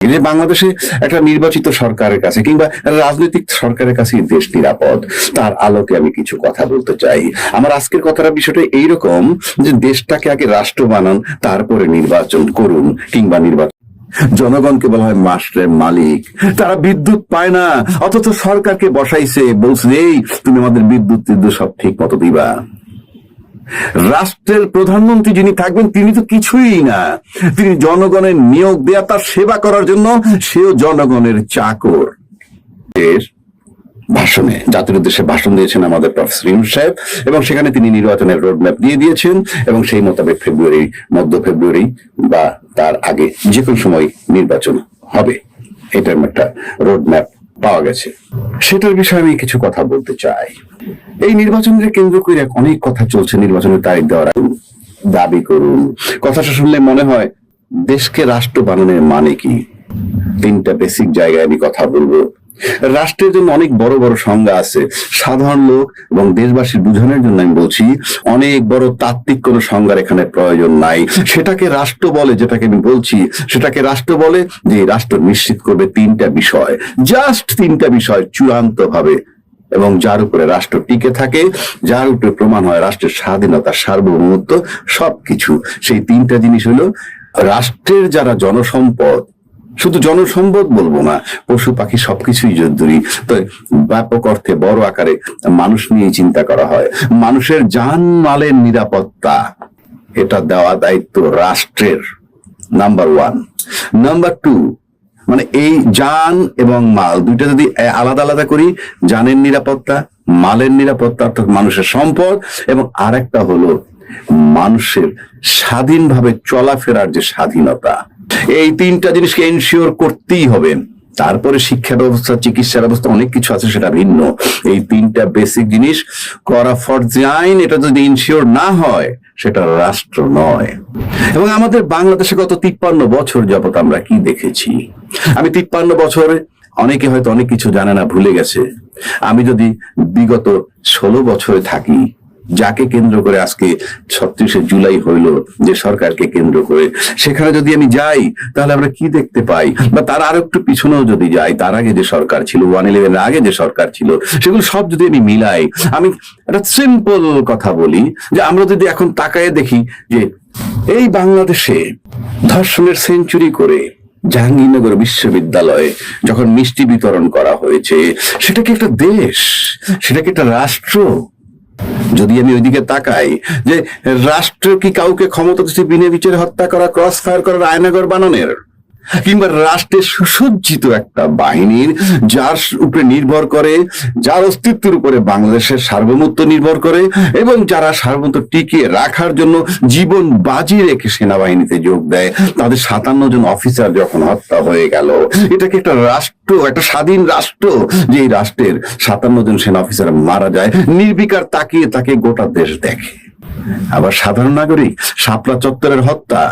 যে বাংলাদেশে একটা নির্বাচিত সরকারের কাছে কিংবা রাজনৈতিক সরকারের কাছে দেশ নিরাপদ, তার আলোকে আমি কিছু কথা বলতে চাই। আমার আজকের কথাটা বিষয়টা এইরকম যে দেশটাকে আগে রাষ্ট্র বানান, তারপরে নির্বাচন করুন কিংবা নির্বাচন জনগণকে বলা হয় মাস্টারের মালিক। তারা বিদ্যুৎ পায় না, অথচ সরকারকে বসাইছে, বলছে, এই, তুমি আমাদের বিদ্যুৎ সব ঠিক মতো দিবা। রাষ্ট্রের প্রধানমন্ত্রী যিনি থাকবেন, তিনি তো কিছুই না। তিনি জনগণের নিয়োগ দেয়া, তার সেবা করার জন্য সেও জনগণের চাকর। ভাষণে, জাতির উদ্দেশ্যে ভাষণ দিয়েছেন আমাদের প্রফেসর ইউনুস সাহেব, এবং সেখানে তিনি নির্বাচনের রোডম্যাপ দিয়ে দিয়েছেন, এবং সেই মোতাবেক ফেব্রুয়ারি মধ্য ফেব্রুয়ারি বা তার আগে যে কোনো সময় নির্বাচন হবে। এটার একটা রোডম্যাপ পাওয়া গেছে। সেটার বিষয়ে আমি কিছু কথা বলতে চাই। এই নির্বাচনকে কেন্দ্র করে অনেক কথা চলছে নির্বাচনের তারিখ দেওয়ার দাবি করুন। কথাটা শুনলে মনে হয় দেশকে রাষ্ট্র বানানোর মানে কি? তিনটা বেসিক জায়গায় আমি কথা বলব। রাষ্ট্রের জন্য অনেক বড় বড় সংজ্ঞা আছে। সাধারণ লোক এবং দেশবাসীর বুঝানোর জন্য আমি বলছি, অনেক বড় তাত্ত্বিক কোন সংজ্ঞার এখানে প্রয়োজন নাই। সেটাকে রাষ্ট্র বলে, যেটাকে আমি বলছি, সেটাকে রাষ্ট্র বলে যে রাষ্ট্র নিশ্চিত করবে তিনটা বিষয়। জাস্ট তিনটা বিষয় চূড়ান্ত ভাবে এবং যার উপরে রাষ্ট্র টিকে থাকে, যার উপরে প্রমাণ হয় রাষ্ট্রের স্বাধীনতা, সার্বভৌমত্ব, সবকিছু। সেই তিনটা জিনিস হলো, রাষ্ট্রের যারা জনসম্পদ শুধু জনসম্পদ বলব না, পশু পাখি সবকিছুই জরুরি তো ব্যাপক অর্থে বড় আকারে মানুষ নিয়ে চিন্তা করা হয়। মানুষের যান মালের নিরাপত্তা, এটা দেওয়া দায়িত্ব রাষ্ট্রের নাম্বার ওয়ান নাম্বার টু মানে এই জান এবং মাল, দুইটা যদি আলাদা আলাদা করি, জানের নিরাপত্তা, মালের নিরাপত্তা, অর্থাৎ মানুষের সম্পদ, এবং আরেকটা হলো মানুষের স্বাধীনভাবে চলাফেরার যে স্বাধীনতা এই তিনটা জিনিসকে এনশিওর করতেই হবে। তারপরে শিক্ষা ব্যবস্থা, চিকিৎসা ব্যবস্থা, অনেক কিছু আছে, সেটা ভিন্ন। এই তিনটা বেসিক জিনিস করা ফরজাইন এটা যদি ইনশিওর না হয়, সেটা রাষ্ট্র নয়। এবং আমাদের বাংলাদেশে গত তিপ্পান্ন বছর যাবত আমরা কি দেখেছি? আমি তিপ্পান্ন বছরে, অনেকে হয়তো অনেক কিছু জানে না, ভুলে গেছে। আমি যদি বিগত ষোলো বছরে থাকি যাকে কেন্দ্র করে আজকে ছত্রিশে জুলাই হইল, যে সরকারকে কেন্দ্র করে, সেখানে যদি আমি যাই, তাহলে আমরা কি দেখতে পাই? বা তার আরও একটু পিছনেও যদি যাই, তার আগে যে সরকার ছিল, ওয়ান ইলেভেন আগে যে সরকার ছিল, সেগুলো সব যদি আমি মিলাই, আমি একটা সিম্পল কথা বলি, যে আমরা যদি এখন তাকায় দেখি যে এই বাংলাদেশে ধর্ষণের সেঞ্চুরি করে জাহাঙ্গীরনগর বিশ্ববিদ্যালয়ে যখন মিষ্টি বিতরণ করা হয়েছে, সেটা কি একটা দেশ? সেটা কি একটা রাষ্ট্র? যদি আমি ওইদিকে তাকাই যে রাষ্ট্র কি কাউকে ক্ষমতা বিনে বিচারে হত্যা করা ক্রস ফায়ার করার আয়নাগর বানানোর? কিংবা রাষ্ট্রের সুসজ্জিত একটা বাহিনীর যার উপরে নির্ভর করে, যার অস্তিত্বের উপরে বাংলাদেশের সার্বভৌমত্ব নির্ভর করে এবং যারা সার্বভৌমত্ব টিকিয়ে রাখার জন্য জীবন বাজি রেখে সেনাবাহিনীতে যোগ দেয়, তাদের সাতান্ন জন অফিসার যখন হত্যা হয়ে গেল, এটাকে একটা রাষ্ট্র, একটা স্বাধীন রাষ্ট্র, যে রাষ্ট্রের সাতান্ন জন সেনা অফিসার মারা যায়, নির্বিকার তাকিয়ে তাকে গোটা দেশ দেখে। আবার সাধারণ নাগরিক, শাপলা চত্বরের হত্যা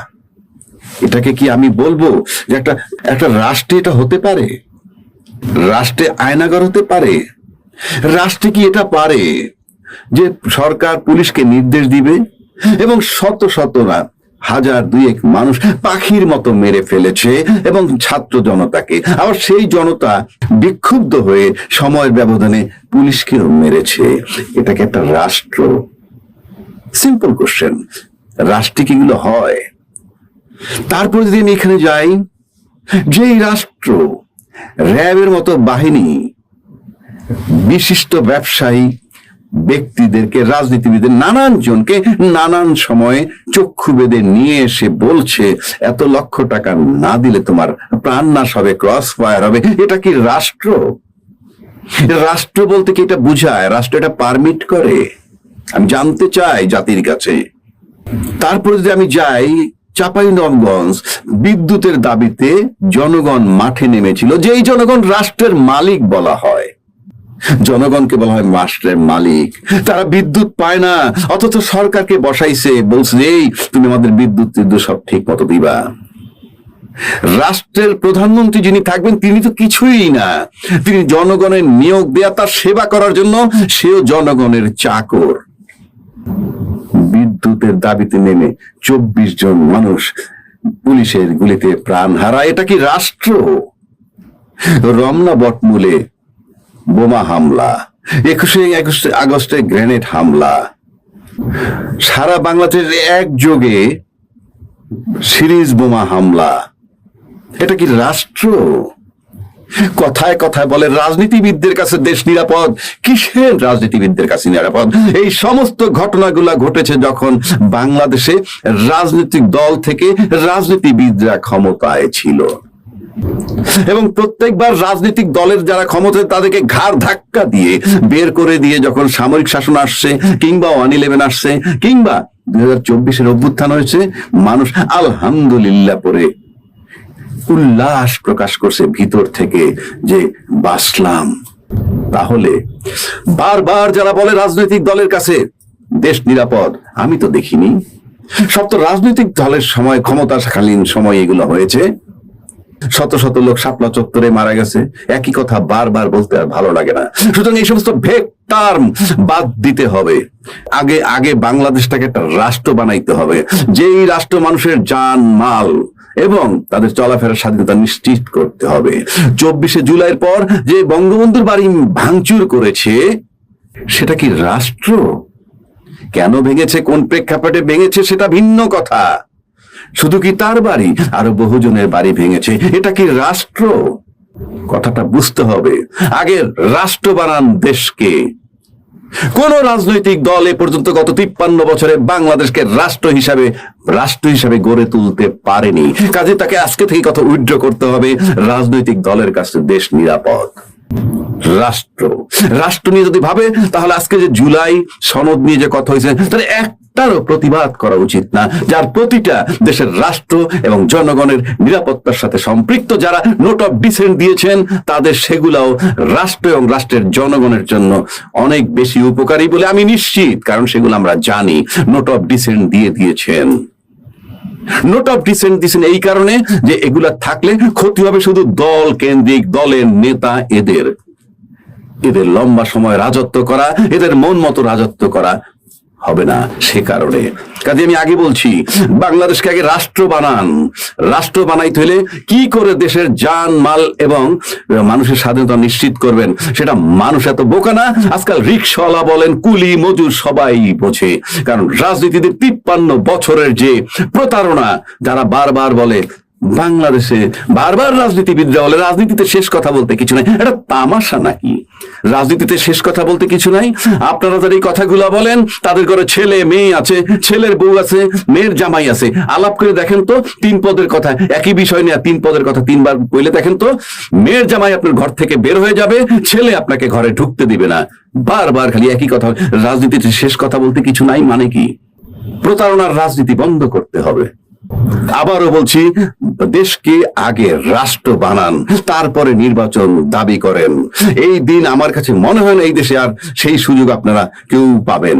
এটাকে কি আমি বলব যে একটা একটা রাষ্ট্রে এটা হতে পারে? রাষ্ট্রে আয়নাগর হতে পারে? রাষ্ট্রে কি এটা পারে যে সরকার পুলিশকে নির্দেশ দিবে এবং শত শত না হাজার দুয়েক মানুষ পাখির মতো মেরে ফেলেছে এবং ছাত্র জনতাকে? আবার সেই জনতা বিক্ষুব্ধ হয়ে সময়ের ব্যবধানে পুলিশকেও মেরেছে। এটাকে একটা রাষ্ট্র। সিম্পল কোশ্চেন রাষ্ট্রে কি এগুলো হয়? তারপর যদি আমি এখানে যাই, যেই রাষ্ট্র, র্যাবের মতো বাহিনী, বিশিষ্ট ব্যবসায়ী, ব্যক্তিদেরকে রাজনীতিবিদের নানান জনকে নানান সময়ে চক্ষু বেঁধে নিয়ে এসে বলছে, এত লক্ষ টাকা না দিলে তোমার প্রাণ নাশ হবে ক্রস ফায়ার হবে। এটা কি রাষ্ট্র? রাষ্ট্র বলতে কি এটা বুঝায়? রাষ্ট্র এটা পারমিট করে। আমি জানতে চাই জাতির কাছে। তারপরে যদি আমি যাই চাপাই নবগঞ্জ বিদ্যুতের দাবিতে জনগণ মাঠে নেমেছিল, যেই জনগণ রাষ্ট্রের মালিক বলা হয়। জনগণকে বলা হয় মাস্টারের মালিক। তারা বিদ্যুৎ পায় না, অথচ সরকারকে বসাইছে, বলছে এই, তুমি আমাদের বিদ্যুৎ টিদ্যুৎ সব ঠিক মতো দিবা। রাষ্ট্রের প্রধানমন্ত্রী যিনি থাকবেন, তিনি তো কিছুই না। তিনি জনগণের নিয়োগ দেয়া, তার সেবা করার জন্য সেও জনগণের চাকর। বিদ্যুতের দাবিতে নেমে চব্বিশ জন মানুষ পুলিশের গুলিতে প্রাণ হারা এটা কি রাষ্ট্র? রমনা বটমূলে বোমা হামলা, একুশে আগস্টে আগস্টে গ্রেনেড হামলা। সারা বাংলাদেশের একযোগে সিরিজ বোমা হামলা। এটা কি রাষ্ট্র? কথায় কথায় বলে, রাজনীতিবিদদের কাছে দেশ নিরাপদ, কিসের রাজনীতিবিদদের কাছে নিরাপদ? এই সমস্ত ঘটনাগুলা ঘটেছে যখন বাংলাদেশে রাজনৈতিক দল থেকে রাজনীতিবিদরা ক্ষমতায় ছিল। এবং প্রত্যেকবার রাজনৈতিক দলের যারা ক্ষমতায়, তাদেরকে ঘাড় ধাক্কা দিয়ে বের করে দিয়ে যখন সামরিক শাসন আসছে, কিংবা ওয়ান ইলেভেন আসছে, কিংবা দুই হাজার চব্বিশের অভ্যুত্থান হয়েছে, মানুষ আলহামদুলিল্লাহ পরে উল্লাস প্রকাশ করছে ভিতর থেকে যে বাসলাম তাহলে বারবার যারা বলে রাজনৈতিক দলের কাছে দেশ নিরাপদ, আমি তো দেখিনি। সব তো রাজনৈতিক দলের সময় ক্ষমতাকালীন সময় এগুলো হয়েছে। শত শত লোক শাপলা চত্বরে মারা গেছে। একই কথা বারবার বলতে আর ভালো লাগে না। সুতরাং এই সমস্ত ভেক টার্ম বাদ দিতে হবে। আগে আগে বাংলাদেশটাকে একটা রাষ্ট্র বানাইতে হবে। যেই রাষ্ট্র মানুষের জান, মাল এবং তাদের চলাফেরার স্বাধীনতা নিশ্চিত করতে হবে। চব্বিশে জুলাইয়ের পর যে বঙ্গবন্ধুর বাড়ি ভাঙচুর করেছে, সেটা কি রাষ্ট্র? কেন ভেঙেছে? কোন প্রেক্ষাপটে ভেঙেছে? সেটা ভিন্ন কথা। শুধু কি তার বাড়ি? আরও বহুজনের বাড়ি ভেঙেছে। এটা কি রাষ্ট্র? কথাটা বুঝতে হবে। আগের রাষ্ট্র বানান দেশকে। কোন রাজনৈতিক দল এ পর্যন্ত গত তিপ্পান্ন বছরে বাংলাদেশকে রাষ্ট্র হিসাবে রাষ্ট্র হিসাবে গড়ে তুলতে পারেনি। কাজে তাকে আজকে থেকে কথা উইড্র করতে হবে। রাজনৈতিক দলের কাছে দেশ নিরাপদ। রাষ্ট্র। রাষ্ট্র নিয়ে যদি ভাবে, তাহলে আজকে যে জুলাই সনদ নিয়ে যে কথা হয়েছে, তাহলে একটারও প্রতিবাদ করা উচিত না। যার প্রতিটা দেশের রাষ্ট্র এবং জনগণের নিরাপত্তার সাথে সম্পৃক্ত যারা নোট অফ ডিসেন্ট দিয়েছেন, তাদের সেগুলাও রাষ্ট্র এবং রাষ্ট্রের জনগণের জন্য অনেক বেশি উপকারী বলে আমি নিশ্চিত, কারণ সেগুলো আমরা জানি। নোট অফ ডিসেন্ট দিয়ে দিয়েছেন। নোট অফ ডিসেন্ট দিয়েছেন এই কারণে যে এগুলা থাকলে ক্ষতি হবে শুধু দল কেন্দ্রিক, দলের নেতা এদের। এদের লম্বা সময় রাজত্ব করা, এদের মন মতো রাজত্ব করা হবে না সে কারণে। কাজে আমি আগে বলছি, বাংলাদেশকে আগে রাষ্ট্র বানান। রাষ্ট্র বানাইতে হলে কি করে দেশের জান মাল এবং মানুষের স্বাধীনতা নিশ্চিত করবেন, সেটা মানুষ এত বোকা না। আজকাল রিক্সাওয়ালা বলেন, কুলি, মজুর সবাই বোঝে। কারণ রাজনীতিতে তিপ্পান্ন বছরের যে প্রতারণা, যারা বারবার বলে বাংলাদেশে বারবার রাজনীতিবিদরা বলে, রাজনীতিতে শেষ কথা বলতে কিছু নাই। এটা তামাশা নাকি? রাজনীতিতে শেষ কথা বলতে কিছু নাই? আপনারা যারা এই কথাগুলো বলেন, তাদের ঘরে ছেলে, মেয়ে আছে, ছেলের বউ আছে, মেয়ের জামাই আছে। আলাপ করে দেখেন তো, তিন পদের কথা, একই বিষয় নিয়ে তিন পদের কথা তিনবার বলে দেখেন তো, মেয়ের জামাই আপনার ঘর থেকে বের হয়ে যাবে, ছেলে আপনাকে ঘরে ঢুকতে দিবে না। বারবার খালি একই কথা, রাজনীতিতে শেষ কথা বলতে কিছু নাই মানে কি? প্রতারণার রাজনীতি বন্ধ করতে হবে। আবারও বলছি, দেশকে আগে রাষ্ট্র বানান, তারপরে নির্বাচন দাবি করেন। এই দিন আমার কাছে মনে হয় না এই দেশে আর সেই সুযোগ আপনারা কেউ পাবেন।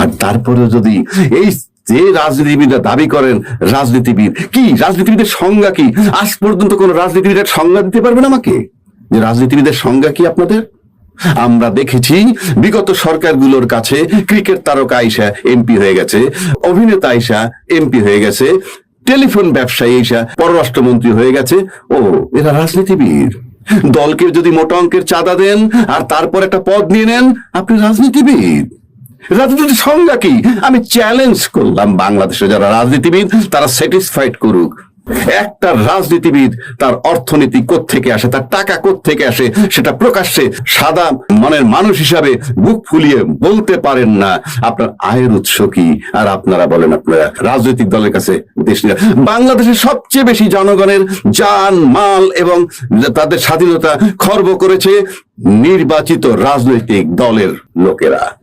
আর তারপরে যদি এই যে রাজনীতিবিদরা দাবি করেন, রাজনীতিবিদ কি? রাজনীতিবিদের সংজ্ঞা কি? আজ পর্যন্ত কোন রাজনীতিবিদের সংজ্ঞা দিতে পারবেন আমাকে? যে রাজনীতিবিদের সংজ্ঞা কি আপনাদের? আমরা দেখেছি বিগত সরকারগুলোর কাছে ক্রিকেট তারকা আইসা এমপি হয়ে গেছে, অভিনেতা আইসা এমপি হয়ে গেছে, টেলিফোন ব্যবসায়ী আইসা পররাষ্ট্রমন্ত্রী হয়ে গেছে। ও, এরা রাজনীতিবিদ। দলকে যদি মোটা অঙ্কের চাঁদা দেন আর তারপর একটা পদ নিয়ে নেন, আপনি রাজনীতিবিদ। রাজনীতির সংজ্ঞা কি? আমি চ্যালেঞ্জ করলাম বাংলাদেশে যারা রাজনীতিবিদ, তারা স্যাটিসফাইড করুক। একটা রাজনীতিবিদ তার অর্থনীতি থেকে আসে, তার টাকা থেকে আসে, সেটা প্রকাশ্যে সাদা মনের মানুষ হিসাবে বুক ফুলিয়ে বলতে পারেন না। আপনার আয়ের উৎস কি? আর আপনারা বলেন, আপনারা রাজনৈতিক দলের কাছে দেশ বাংলাদেশের সবচেয়ে বেশি জনগণের যান, মাল এবং তাদের স্বাধীনতা খর্ব করেছে নির্বাচিত রাজনৈতিক দলের লোকেরা।